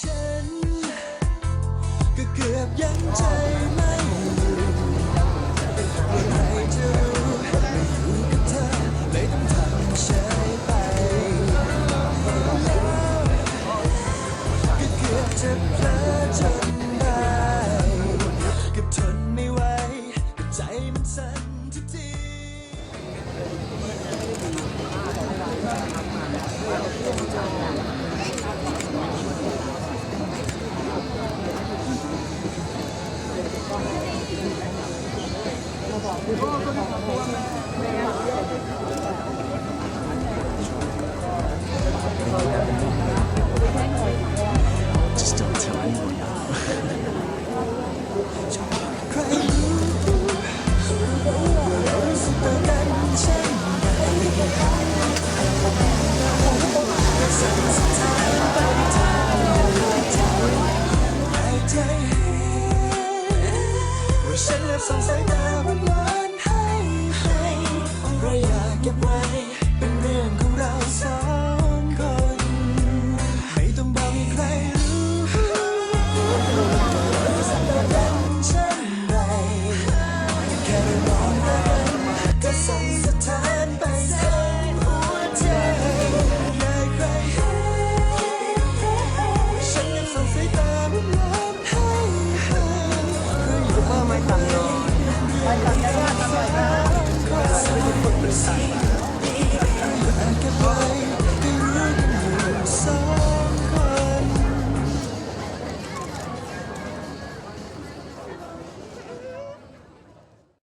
ฉัน ก็เกือบยังใจไม่อยู่ว่าใครจะรู้ไม่อยู่กับเธอเลยต้องทำเฉยไปแล้วก็เกือบจะเพลอจนได้ Just don't tell anyone. ใคร ก็สั่นสะทานไป